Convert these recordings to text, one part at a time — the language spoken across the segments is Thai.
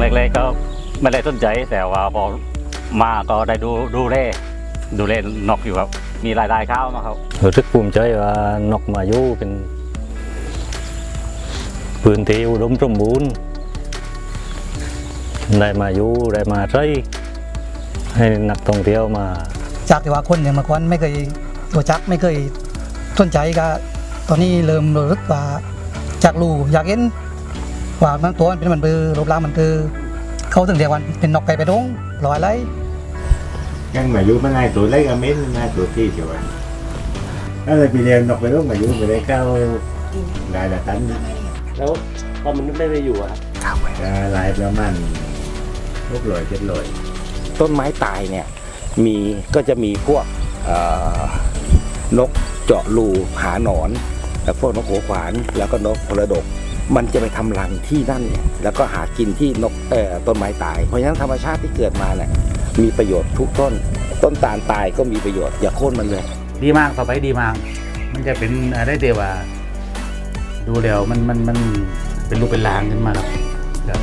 ไม่ได้สนใจ แต่ว่าพอมาก็ได้ดูดูเล่ดูเล่นกอยู่ครับ มีรายได้เข้ามาครับรู้สึกภูมิใจว่านกมาอยู่เป็นพื้นที่อุดมสมบูรณ์ได้มาอยู่ได้มาใช้ให้นักท่องเที่ยวมา จากที่ว่าคนเนี่ยเมื่อก่อนไม่เคยตัวจักไม่เคยสนใจก็ตอนนี้เริ่มรู้สึกว่าจากรู้อยากเห็น ว่ามันตัวมันเป็นมันเบือรูปร่างมันคือเขาถึงเรียกว่าเป็นนกไก่ไปดงลอยไร nhưng mà vui bên này tuổi lấy ra mến hai tuổi kia rồi đó là vì đều nọc về lúc mà vui về đây cao lại là tánh แล้วพอมันไม่ได้อยู่อะครับ à, lại là man lúc rồi chết rồi ต้นไม้ตายเนี่ยมีก็จะมีพวกเอ่อนกเจาะรูหาหนอนแล้วพวกนกหัวขวานแล้วก็นกพลดก มันจะไปทำรังที่นั่นเนี่ยแล้วก็หากินที่นกเอ่อต้นไม้ตาย เพราะฉะนั้นธรรมชาติที่เกิดมาเนี่ยมีประโยชน์ทุกต้น ต้นตาลตายก็มีประโยชน์อย่าโค่นมันเลย ดีมากต่อไปดีมาก มันจะเป็นอะไรเดียวว่า ดูแล้วมันมันมันเป็นรูปเป็นรางขึ้นมาครับ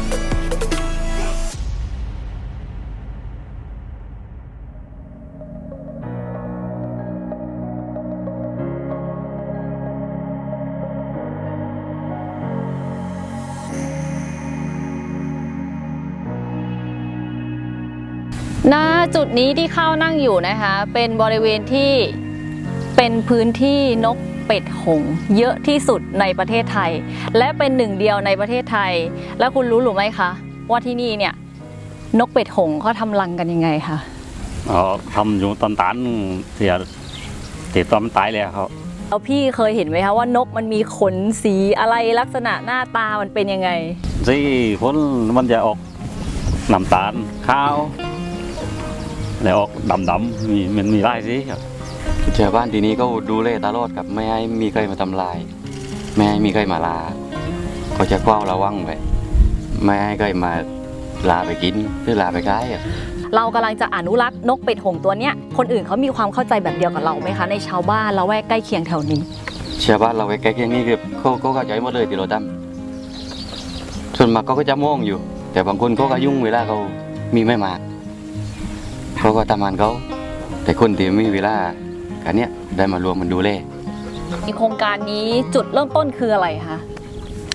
จุดนี้ที่เข้านั่งอยู่นะคะ เป็นบริเวณที่เป็นพื้นที่นกเป็ดหงส์เยอะที่สุดในประเทศไทย และเป็นหนึ่งเดียวในประเทศไทย แล้วคุณรู้หรือไม่คะ ว่าที่นี่เนี่ยนกเป็ดหงส์เขาทำรังกันยังไงคะอ๋อทำอยู่ตอนตานเสียติดตอนมันตายแล้วครับแล้วพี่เคยเห็นไหมคะว่านกมันมีขนสีอะไรลักษณะหน้าตามันเป็นยังไงสีพ้นมันจะออกน้ำตาลข้าว แล้วออกดำดำๆมีมันมีลายสีครับชาวบ้านที่นี้ก็ดูแลตลอดครับไม่ให้มีใครมาทำลาย ไม่ให้มีใครมาลาเขาจะเฝ้าระวังไว้ไม่ให้ใครมาลาไปกินหรือลาไปขายอะเรากำลังจะอนุรักษ์นกเป็ดหงส์ตัวเนี้ย คนอื่นเขามีความเข้าใจแบบเดียวกับเราไหมคะ ในชาวบ้านละแวกใกล้เคียงแถวนี้ ชาวบ้านเราใกล้ๆเคียงนี้คือเขาเขาเข้าใจหมดเลยที่เราทำส่วนมากเขาก็จะมองอยู่ แต่บางคนเขาก็ยุ่งเวลาเขามีไม่มาก เขาก็ทำงานเขาแต่คนที่ไม่มีเวลาการเนี้ยได้มารวมมันดูแลมีโครงการนี้จุดเริ่มต้นคืออะไรคะ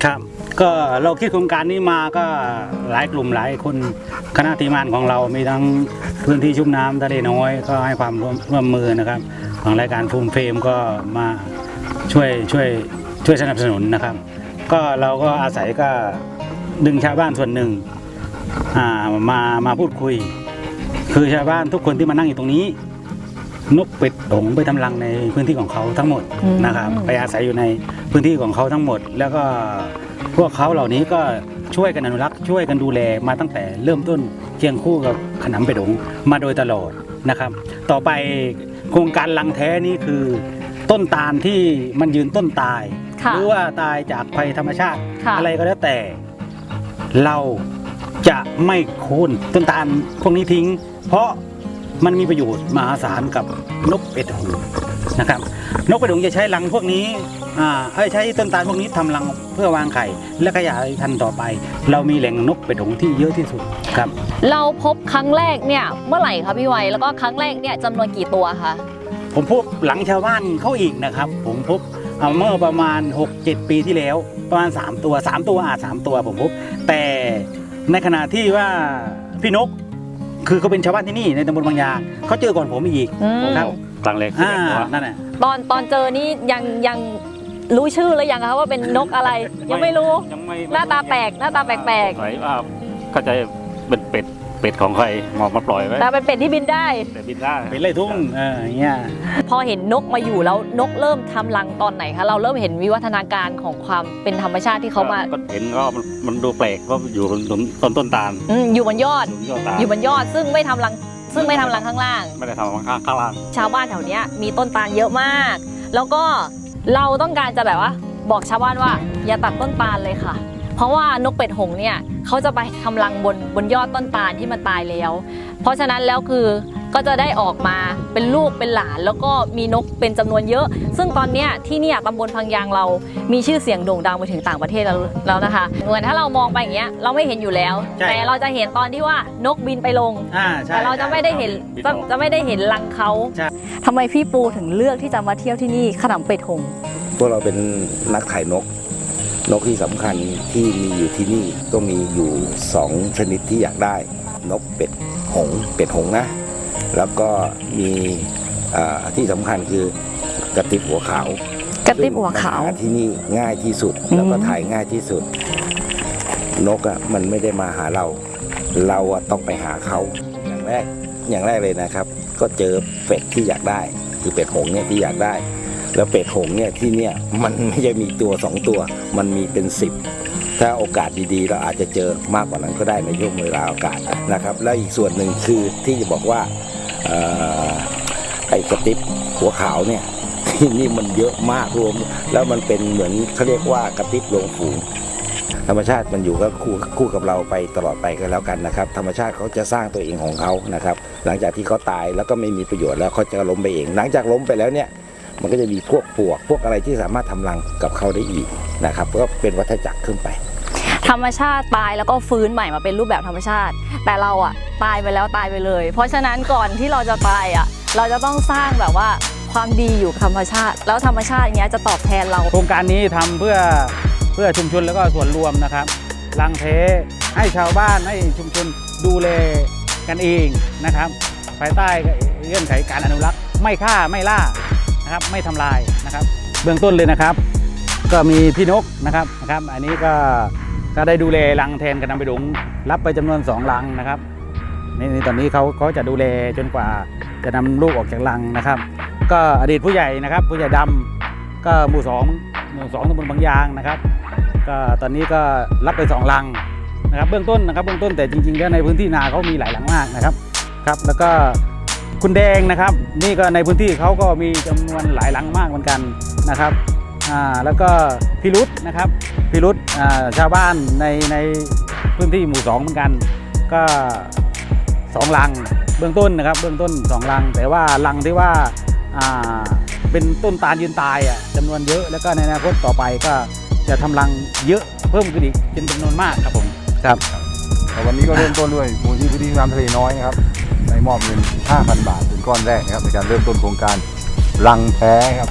ครับ ก็เราคิดโครงการนี้มาก็หลายกลุ่มหลายคนคณะทีมงานของเรามีทั้งพื้นที่ชุ่มน้ำทะเลน้อยก็ให้ความร่วมร่วมมือนะครับ ของรายการฟูมเฟรมก็มาช่วยช่วยช่วยสนับสนุนนะครับ ก็เราก็อาศัยก็ดึงชาวบ้านส่วนหนึ่งอ่ามามาพูดคุย คือชาวบ้านทุกคนที่มานั่งอยู่ตรงนี้ นกเป็ดหงส์ไปทำรังในพื้นที่ของเขาทั้งหมดอืมนะครับไปอาศัยอยู่ในพื้นที่ของเขาทั้งหมด แล้วก็พวกเขาเหล่านี้ก็ช่วยกันอนุรักษ์ช่วยกันดูแลมาตั้งแต่เริ่มต้นเคียงคู่กับขนำเป็ดหงส์มาโดยตลอดนะครับ ต่อไปโครงการลังแท้นี่คือต้นตาลที่มันยืนต้นตายค่ะหรือว่าตายจากภัยธรรมชาติค่ะอะไรก็แล้วแต่ เราจะไม่โค่นต้นตาลพวกนี้ทิ้ง เพราะมันมีประโยชน์มหาศาลกับนกเป็ดหงส์นะครับ นกเป็ดหงส์จะใช้รังพวกนี้อ่าเอ้ยใช้ต้นตาลพวกนี้ทำรังเพื่อวางไข่ และขยายพันธุ์ต่อไป เรามีแหล่งนกเป็ดหงส์ที่เยอะที่สุดครับ เราพบครั้งแรกเนี่ยเมื่อไหร่คะพี่ไวแล้วก็ครั้งแรกเนี่ยจำนวนกี่ตัวคะผมพบหลังชาวบ้านเขาอีกนะครับ ผมพบเอาเมื่อประมาณ 6-7 ปีที่แล้ว ประมาณ 3 ตัว 3 ตัวอาจสามตัวผมพบ แต่ในขณะที่ว่าพี่นก คือเขาเป็นชาวบ้านที่นี่ในตำบลบางยางเขาเจอก่อนผมอีกอืมครับครั้งแรกอ่าตัวนั่นแหละ ตอนตอนเจอนี่ยังยังรู้ชื่อแล้วยังคะว่าเป็นนกอะไร ยังไม่รู้ ยังไม่หน้าตาแปลกหน้าตาแปลกสงสัยว่าเข้าใจเป็นเป็ด เป็ดของใครมามาปล่อยไว้ๆแต่เป็นเป็ดที่บินได้ แต่บินได้เป็นไรทุ่งเอออย่างเงี้ยพอเห็นนกมาอยู่แล้วนกเริ่มทำรังตอนไหนคะเราเริ่มเห็นวิวัฒนาการของความเป็นธรรมชาติที่เขามาก็เห็นก็มันมันดูแปลกก็อยู่บนต้นต้นต้นตาลอืมอยู่บนยอดอยู่ยอดตาลอยู่บนยอดซึ่งไม่ทำรังซึ่งไม่ทำรังข้างล่าง ไม่ได้ทำข้างข้างล่าง ชาวบ้านแถวเนี้ยมีต้นตาลเยอะมาก แล้วก็เราต้องการจะแบบว่า บอกชาวบ้านว่า อย่าตัดต้นตาลเลยค่ะเพ ราะว่านกเป็ดหงส์เนี่ยเขาจะไปทำรังบนบนยอดต้นตาลที่มันตายแล้ว เพราะฉะนั้นแล้วคือก็จะได้ออกมาเป็นลูกเป็นหลาน แล้วก็มีนกเป็นจำนวนเยอะ ซึ่งตอนเนี้ยที่เนี่ยตำบลพังยางเรามีชื่อเสียงโด่งดังไปถึงต่างประเทศแล้วแล้วนะคะเหมือนถ้าเรามองไปอย่างเงี้ยเราไม่เห็นอยู่แล้วใช่แต่เราจะเห็นตอนที่ว่านกบินไปลงอ่าใช่แต่เราจะไม่ได้เห็นบินอจะอกจะไม่ได้เห็นรังเขาใช่ทำไมพี่ปูถึงเลือกที่จะมาเที่ยวที่นี่ขนำเป็ดหงส์พวกเราเป็นนักถ่ายนก นกที่สำคัญที่มีอยู่ที่นี่ก็มีอยู่สองชนิดที่อยากได้ นกเป็ดหงส์เป็ดหงส์นะ แล้วก็มีอ่าที่สำคัญคือกระติบหัวขาวกระติบหัวขาวซึ่งมันหที่นี่ง่ายที่สุดแล้วก็ถ่ายง่ายที่สุด นกอะมันไม่ได้มาหาเรา เราอะต้องไปหาเขาอย่างแรกอย่างแรกเลยนะครับ ก็เจอเป็ดที่อยากได้ คือเป็ดหงส์เนี่ยที่อยากได้ แล้วเป็ดหงส์เนี่ยที่เนี่ยมันไม่ใช่มีตัวสองตัว มันมีเป็นสิบถ้าโอกาสดีๆ เราอาจจะเจอมากกว่านั้นก็ได้ในช่วงเวลาโอกาสนะครับ แล้วอีกส่วนหนึ่งคือที่จะบอกว่าไอ้กระติบหัวขาวเนี่ยที่นี่มันเยอะมากรวม แล้วมันเป็นเหมือนเขาเรียกว่ากระติบรวงฝูงธรรมชาติมันอยู่ก็คู่คู่กับเราไปตลอดไปก็แล้วกันนะครับ ธรรมชาติเขาจะสร้างตัวเองของเขานะครับ หลังจากที่เขาตายแล้วก็ไม่มีประโยชน์แล้วเขาจะล้มไปเอง หลังจากล้มไปแล้วเนี่ย มันก็จะมีพวกปลวก พวกอะไรที่สามารถทำรังกับเขาได้อีกนะครับก็เป็นวัฏจักรขึ้นไป ธรรมชาติตายแล้วก็ฟื้นใหม่มาเป็นรูปแบบธรรมชาติ แต่เราอะตายไปแล้วตายไปเลย เพราะฉะนั้นก่อนที่เราจะตายอะเราจะต้องสร้างแบบว่าความดีอยู่กับธรรมชาติ แล้วธรรมชาติอย่างเงี้ยจะตอบแทนเรา โครงการนี้ทำเพื่อเพื่อชุมชนแล้วก็ส่วนรวมนะครับลังเทให้ชาวบ้านให้ชุมชนดูแลกันเองนะครับ ภายใต้เงื่อนไขการอนุรักษ์ ไม่ฆ่าไม่ล่า นะครับไม่ทำลายนะครับ เบื้องต้นเลยนะครับ ก็มีพี่นกนะครับนะครับ อันนี้ก็ก็ได้ดูแลรังแทนกันนำไปดุงรับไปจำนวนสองรังนะครับนี่นี่ตอนนี้เขาเขาจะดูแลจนกว่าจะนำลูกออกจากรังนะครับ ก็อดีตผู้ใหญ่นะครับ ผู้ใหญ่ดำก็หมู่สองหมู่สองตำบลบางยางนะครับ ก็ตอนนี้ก็รับไปสองลังนะครับ เบื้องต้นนะครับเบื้องต้นแต่จริงๆแล้วในพื้นที่นาเขามีหลายหลังมากนะครับครับ แล้วก็ คุณแดงนะครับ นี่ก็ในพื้นที่เขาก็มีจำนวนหลายหลังมากเหมือนกันนะครับอ่าแล้วก็พิรุษนะครับพิรุษอ่าชาวบ้านในในพื้นที่หมู่สองเหมือนกัน ก็สองลังเบื้องต้นนะครับ เบื้องต้นสองลัง แต่ว่าลังที่ว่าอ่าเป็นต้นตาลยืนตายอะจำนวนเยอะแล้วก็ในอนาคตต่อไปก็จะทำรังเยอะเพิ่มขึ้นอีกเป็นจำนวนมากครับผมครับแต่วันนี้ก็เริ่มต้นด้วยมูลที่พื้นที่น้ำทะเลน้อยนะครับ ในมอบเงิน 5,000 บาทเป็นก้อนแรกนะครับในการเริ่มต้นโครงการรังแพ้ครับ